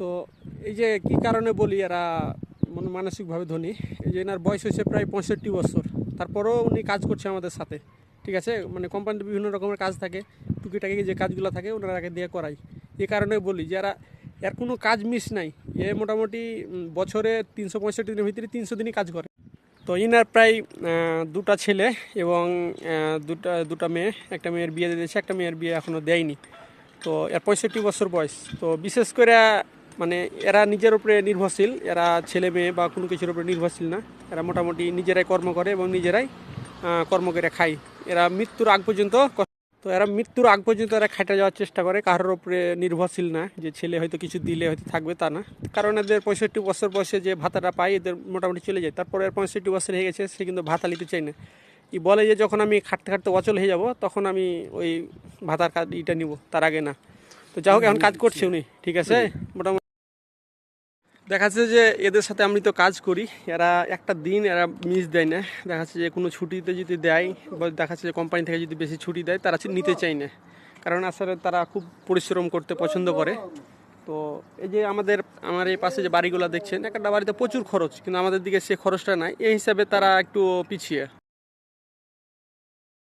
তো এই যে কি কারণে বলি, এরা মন মানসিকভাবে ধনী। এই যে এনার বয়স হয়েছে প্রায় পঁয়ষট্টি বছর। তারপরেও উনি কাজ করছে আমাদের সাথে, ঠিক আছে? মানে কোম্পানিতে বিভিন্ন রকমের কাজ থাকে, টুকিটাকি যে কাজগুলো থাকে, ওনারা ওনারাকে দিয়ে করাই। এ কারণে বলি যে এরা কোনো কাজ মিস নাই। এ মোটামুটি বছরে তিনশো পঁয়ষট্টি দিনের ভিতরে তিনশো দিনই কাজ করে। তো ইনার প্রায় দুটা ছেলে এবং দুটা দুটা মেয়ে। একটা মেয়ের বিয়ে দিয়েছে, একটা মেয়ের বিয়ে এখনও দেয়নি। তো এর পঁয়ষট্টি বছর বয়স। তো বিশেষ করে মানে এরা নিজের উপরে নির্ভরশীল এরা ছেলে মেয়ে বা কোনো কিছুর উপরে নির্ভরশীল না। এরা মোটামুটি নিজেরাই কর্ম করে এবং নিজেরাই কর্ম করে খায়। এরা মৃত্যুর আগ পর্যন্ত তো এরা মৃত্যুর আগ পর্যন্ত এরা খাইটা যাওয়ার চেষ্টা করে কারোর উপরে নির্ভরশীল না। যে ছেলে হয়তো কিছু দিলে হয়তো থাকবে তা না। কারণ এদের পঁয়ষট্টি বছর বয়সে যে ভাতাটা পায় এদের মোটামুটি চলে যায়। তারপরে এর পঁয়ষট্টি বছর হয়ে গেছে সে কিন্তু ভাতা নিতে চায় না। ই বলে যে যখন আমি খাটতে খাটতে অচল হয়ে যাব তখন আমি ওই ভাতার কাজ ইটা নিব তার আগে না। তো যা হোক এখন কাজ করছে উনি ঠিক আছে? মোটামুটি দেখা যাচ্ছে যে এদের সাথে আমি তো কাজ করি। এরা একটা দিন এরা মিস দেয় না। দেখা যাচ্ছে যে কোনো ছুটিতে যদি দেয় বা দেখা যাচ্ছে যে কোম্পানি থেকে যদি বেশি ছুটি দেয়, তারা নিতে চায় না। কারণ আসলে তারা খুব পরিশ্রম করতে পছন্দ করে। তো এই যে আমাদের, আমার এই পাশে যে বাড়িগুলো দেখছেন, একটা বাড়িতে প্রচুর খরচ, কিন্তু আমাদের দিকে সে খরচটা নাই। এই হিসাবে তারা একটু পিছিয়ে।